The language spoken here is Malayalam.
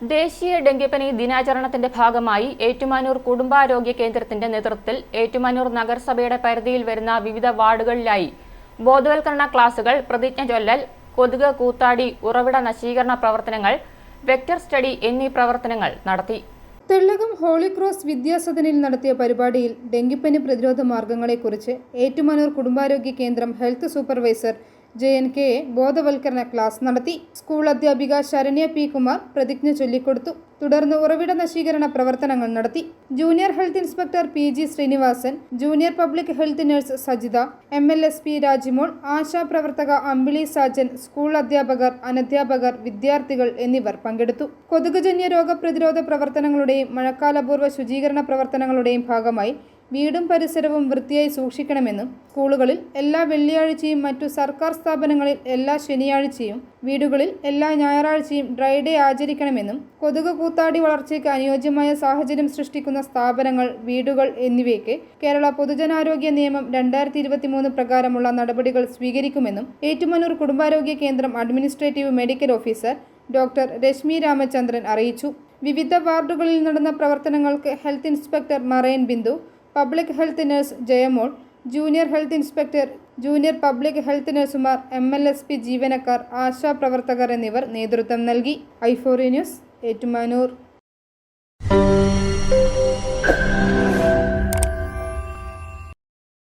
ദേശീയ ഡെങ്കിപ്പനി ദിനാചരണത്തിന്റെ ഭാഗമായി ഏറ്റുമാനൂർ കുടുംബാരോഗ്യ കേന്ദ്രത്തിന്റെ നേതൃത്വത്തിൽ ഏറ്റുമാനൂർ നഗരസഭയുടെ പരിധിയിൽ വരുന്ന വിവിധ വാർഡുകളിലായി ബോധവൽക്കരണ ക്ലാസുകൾ പ്രതിജ്ഞ ചൊല്ലൽ കൊതുക് കൂത്താടി ഉറവിട നശീകരണ പ്രവർത്തനങ്ങൾ വെക്ടർ സ്റ്റഡി എന്നീ പ്രവർത്തനങ്ങൾ നടത്തി. തെള്ളകം ഹോളി ക്രോസ് വിദ്യാസദനിൽ നടത്തിയ പരിപാടിയിൽ ഡെങ്കിപ്പനി പ്രതിരോധ മാർഗങ്ങളെക്കുറിച്ച് ഏറ്റുമാനൂർ കുടുംബാരോഗ്യ കേന്ദ്രം health supervisor J N K A ബോധവൽക്കരണ ക്ലാസ് നടത്തി. സ്കൂൾ അധ്യാപിക ശരണ്യ പി കുമാർ പ്രതിജ്ഞ ചൊല്ലിക്കൊടുത്തു. തുടർന്ന് ഉറവിട നശീകരണ പ്രവർത്തനങ്ങൾ നടത്തി. Junior health inspector P G Srinivasan junior public health nurse Sajitha M L S P Rajimol Asha പ്രവർത്തക അമ്പിളി സാജൻ സ്കൂൾ അധ്യാപകർ അനധ്യാപകർ വിദ്യാർത്ഥികൾ എന്നിവർ പങ്കെടുത്തു. കൊതുകുജന്യ രോഗപ്രതിരോധ പ്രവർത്തനങ്ങളുടെയും മഴക്കാലപൂർവ ശുചീകരണ പ്രവർത്തനങ്ങളുടെയും ഭാഗമായി വീടും പരിസരവും വൃത്തിയായി സൂക്ഷിക്കണമെന്നും സ്കൂളുകളിൽ എല്ലാ വെള്ളിയാഴ്ചയും മറ്റു സർക്കാർ സ്ഥാപനങ്ങളിൽ എല്ലാ ശനിയാഴ്ചയും വീടുകളിൽ എല്ലാ ഞായറാഴ്ചയും ഡ്രൈ ഡേ ആചരിക്കണമെന്നും കൊതുക് കൂത്താടി വളർച്ചയ്ക്ക് അനുയോജ്യമായ സാഹചര്യം സൃഷ്ടിക്കുന്ന സ്ഥാപനങ്ങൾ വീടുകൾ എന്നിവയ്ക്ക് കേരള പൊതുജനാരോഗ്യ നിയമം രണ്ടായിരത്തി ഇരുപത്തിമൂന്ന് പ്രകാരമുള്ള നടപടികൾ സ്വീകരിക്കുമെന്നും ഏറ്റുമാനൂർ കുടുംബാരോഗ്യ കേന്ദ്രം administrative medical officer doctor Reshmi Ramachandran അറിയിച്ചു. വിവിധ വാർഡുകളിൽ നടന്ന പ്രവർത്തനങ്ങൾക്ക് health inspector marine Bindu public health nurse Jayamol junior health inspector junior public health നഴ്സുമാർ എം എൽ എസ് പി ജീവനക്കാർ ആശാപ്രവർത്തകർ എന്നിവർ നേതൃത്വം നൽകി. ഐഫോറി ന്യൂസ് ഏറ്റുമാനൂർ.